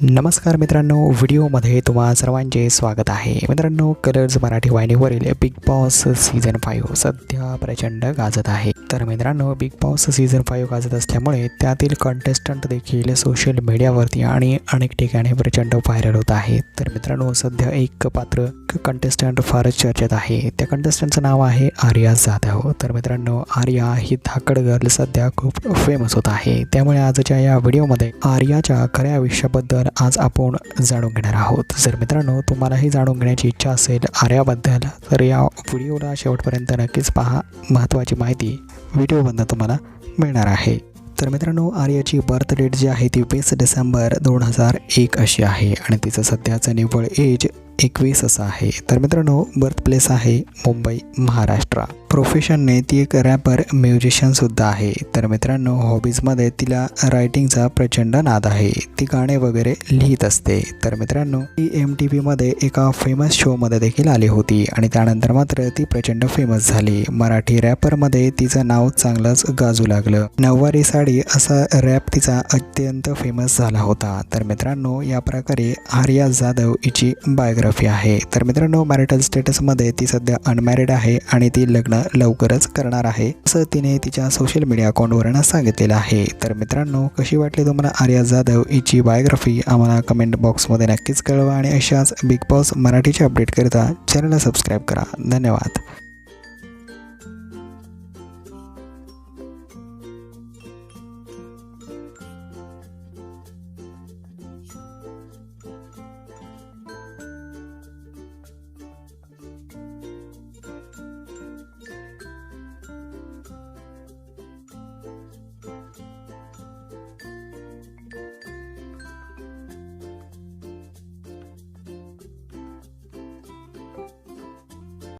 नमस्कार मित्रांनो व्हिडिओमध्ये तुम्हा सर्वांचे स्वागत आहे. मित्रांनो कलर्स मराठी वाहिनीवरील बिग बॉस सीझन फाईव्ह सध्या प्रचंड गाजत आहे. तर मित्रांनो बिग बॉस सीझन फाईव्ह गाजत असल्यामुळे त्यातील कंटेस्टंट देखील सोशल मीडियावरती आणि अनेक ठिकाणी प्रचंड व्हायरल होत आहेत. तर मित्रांनो सध्या एक पात्र कंटेस्टंट फारच चर्चेत आहे. त्या कंटेस्टंटचं नाव आहे आर्या जाधव. तर मित्रांनो आर्या ही धाकड गर्ल सध्या खूप फेमस होत आहे. त्यामुळे आजच्या या व्हिडिओमध्ये आर्याच्या खऱ्या आयुष्याबद्दल आज आपण जाणून घेणार आहोत. जर मित्रांनो तुम्हालाही जाणून घेण्याची इच्छा असेल आर्याबद्दल तर या व्हिडिओला शेवटपर्यंत नक्कीच पहा. महत्त्वाची माहिती व्हिडिओमधनं तुम्हाला मिळणार आहे. तर मित्रांनो आर्याची बर्थ डेट जी आहे ती वीस डिसेंबर दोन हजार एक अशी आहे आणि तिचं सध्याचं निव्वळ एज एकवीस असं आहे. तर मित्रांनो बर्थ प्लेस आहे मुंबई महाराष्ट्र. प्रोफेशनने ती एक रॅपर म्युझिशियनसुद्धा आहे. तर मित्रांनो हॉबीजमध्ये तिला रायटिंगचा प्रचंड नाद आहे. ती गाणे वगैरे लिहित असते. तर मित्रांनो ती एम टी व्हीमध्ये एका फेमस शोमध्ये देखील आली होती आणि त्यानंतर मात्र ती प्रचंड फेमस झाली. मराठी रॅपरमध्ये तिचं नाव चांगलंच गाजू लागलं. नऊवारी साडी असा रॅप तिचा अत्यंत फेमस झाला होता. तर मित्रांनो या प्रकारे आर्या जाधव हिची बायोग्राफी आहे. तर मित्रांनो मॅरिटल स्टेटसमध्ये ती सध्या अनमॅरिड आहे आणि ती लग्न लवकरच करणार आहे. असं तिने तिच्या सोशल मीडिया अकाउंटवरून सांगितलेलं आहे. तर मित्रांनो कशी वाटली तुम्हाला आर्या जाधव हिची बायोग्राफी आम्हाला कमेंट बॉक्समध्ये नक्कीच कळवा आणि अशाच बिग बॉस मराठीचे अपडेट करता चॅनलला सबस्क्राईब करा. धन्यवाद.